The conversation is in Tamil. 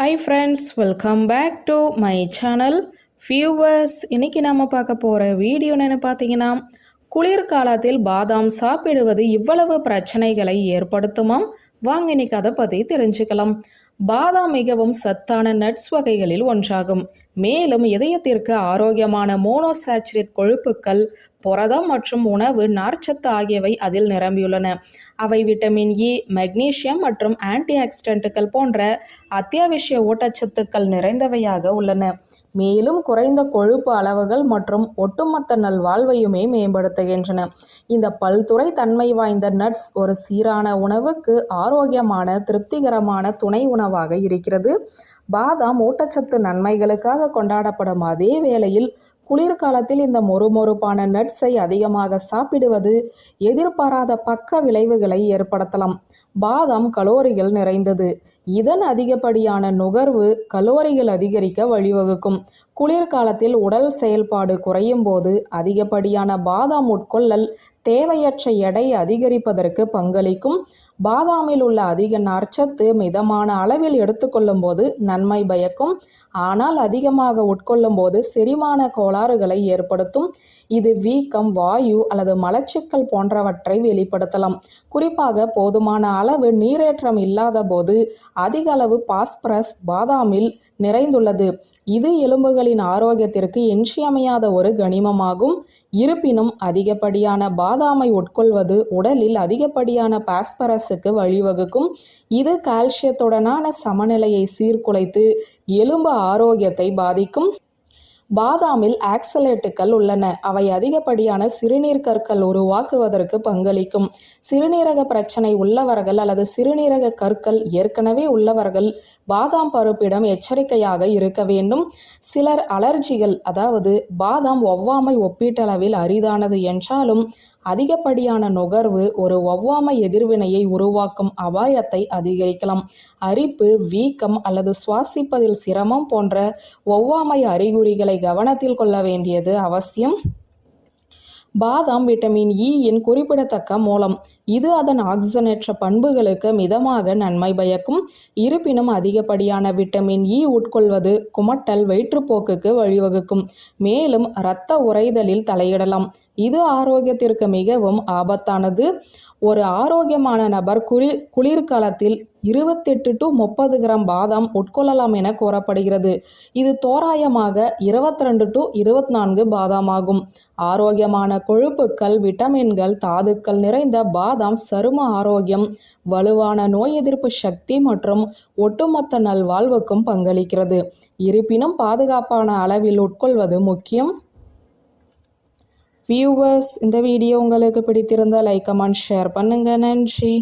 Hi friends welcome back to my channel viewers இன்னைக்கு நம்ம பார்க்க போகிற வீடியோ என்ன பார்த்தீங்கன்னா குளிர்காலத்தில் பாதாம் சாப்பிடுவது இவ்வளவு பிரச்சனைகளை ஏற்படுத்துமாம். வாங்க இன்னைக்கு அதை பற்றி தெரிஞ்சுக்கலாம். பாதாம் மிகவும் சத்தான நட்ஸ் வகைகளில் ஒன்றாகும். மேலும் இதயத்திற்கு ஆரோக்கியமான மோனோசாச்சுரேட் கொழுப்புக்கள் புரதம் மற்றும் உணவு நார்ச்சத்து ஆகியவை அதில் நிரம்பியுள்ளன. அவை விட்டமின் e, இ மெக்னீசியம் மற்றும் ஆன்டி ஆக்சிடென்ட்டுகள் போன்ற அத்தியாவசிய ஊட்டச்சத்துக்கள் நிறைந்தவையாக உள்ளன. மேலும் குறைந்த கொழுப்பு அளவுகள் மற்றும் ஒட்டுமொத்த நல்வாழ்வையுமே மேம்படுத்துகின்றன. இந்த பல்துறை தன்மை வாய்ந்த நட்ஸ் ஒரு சீரான உணவுக்கு ஆரோக்கியமான திருப்திகரமான துணை உணவாக இருக்கிறது. பாதாம் ஊட்டச்சத்து நன்மைகளுக்காக கொண்டாடப்படும் அதே வேளையில் குளிர்காலத்தில் இந்த மொறுமொறுப்பான நட்ஸை அதிகமாக சாப்பிடுவது எதிர்பாராத பக்க விளைவுகளை ஏற்படுத்தலாம். பாதாம் கலோரிகள் நிறைந்தது. இதன் அதிகப்படியான நுகர்வு கலோரிகள் அதிகரிக்க வழிவகுக்கும். குளிர்காலத்தில் உடல் செயல்பாடு குறையும் போது அதிகப்படியான பாதாம் உட்கொள்ளல் தேவையற்ற எடை அதிகரிப்பதற்கு பங்களிக்கும். பாதாமில் உள்ள அதிக நார்ச்சத்து மிதமான அளவில் எடுத்துக்கொள்ளும் போது நன்மை பயக்கும். ஆனால் அதிகமாக உட்கொள்ளும் போது செரிமான கோளாறுகளை ஏற்படுத்தும். இது வீக்கம் வாயு அல்லது மலச்சிக்கல் போன்றவற்றை வெளிப்படுத்தலாம். குறிப்பாக போதுமான அளவு நீரேற்றம் இல்லாத போது அதிக அளவு பாஸ்பரஸ் பாதாமில் நிறைந்துள்ளது. இது எலும்புகளின் ஆரோக்கியத்திற்கு இன்றியமையாத ஒரு கனிமமாகும். இருப்பினும் அதிகப்படியான பாதாமை உட்கொள்வது உடலில் அதிகப்படியான பாஸ்பரஸுக்கு வழிவகுக்கும். இது கால்சியத்துடனான சமநிலையை சீர்குலைத்து எலும்பு ஆரோக்கியத்தை பாதிக்கும். பாதாமில் ஆக்சலேட்டுகள் உள்ளன. அவை அதிகப்படியான சிறுநீர் கற்கள் உருவாக்குவதற்கு பங்களிக்கும். சிறுநீரக பிரச்சனை உள்ளவர்கள் அல்லது சிறுநீரக கற்கள் ஏற்கனவே உள்ளவர்கள் பாதாம் பருப்பிடம் எச்சரிக்கையாக இருக்க வேண்டும். சிலர் அலர்ஜிகள் அதாவது பாதாம் ஒவ்வாமை ஒப்பீட்டளவில் அரிதானது என்றாலும் அதிகப்படியான நுகர்வு ஒரு ஒவ்வாமை எதிர்வினையை உருவாக்கும் அபாயத்தை அதிகரிக்கலாம். அரிப்பு வீக்கம் அல்லது சுவாசிப்பதில் சிரமம் போன்ற ஒவ்வாமை அறிகுறிகளை கவனத்தில் கொள்ள வேண்டியது அவசியம். பாதாம் விட்டமின் இ இன் குறிப்பிடத்தக்க மூலம். இது அதன் ஆக்சிஜனேற்ற பண்புகளுக்கு மிதமாக நன்மை பயக்கும். இருப்பினும் அதிகப்படியான விட்டமின் இ உட்கொள்வது குமட்டல் வயிற்றுப்போக்குக்கு வழிவகுக்கும். மேலும் இரத்த உறைதலில் தலையிடலாம். இது ஆரோக்கியத்திற்கு மிகவும் ஆபத்தானது. ஒரு ஆரோக்கியமான நபர் குளிர் குளிர்காலத்தில் இருபத்தெட்டு டு முப்பது கிராம் பாதாம் உட்கொள்ளலாம் என கூறப்படுகிறது இது தோராயமாக இருபத்தி ரெண்டு டு இருபத்தி நான்கு பாதாம் ஆகும் ஆரோக்கியமான கொழுப்புக்கள் விட்டமின்கள் தாதுக்கள் நிறைந்த பாதாம் சரும ஆரோக்கியம் வலுவான நோய் எதிர்ப்பு சக்தி மற்றும் ஒட்டுமொத்த நல்வாழ்வுக்கும் பங்களிக்கிறது. இருப்பினும் பாதுகாப்பான அளவில் உட்கொள்வது முக்கியம். வியூவர்ஸ் இந்த வீடியோ உங்களுக்கு பிடித்திருந்தால் லைக் கமெண்ட் ஷேர் பண்ணுங்கள் நன்றி.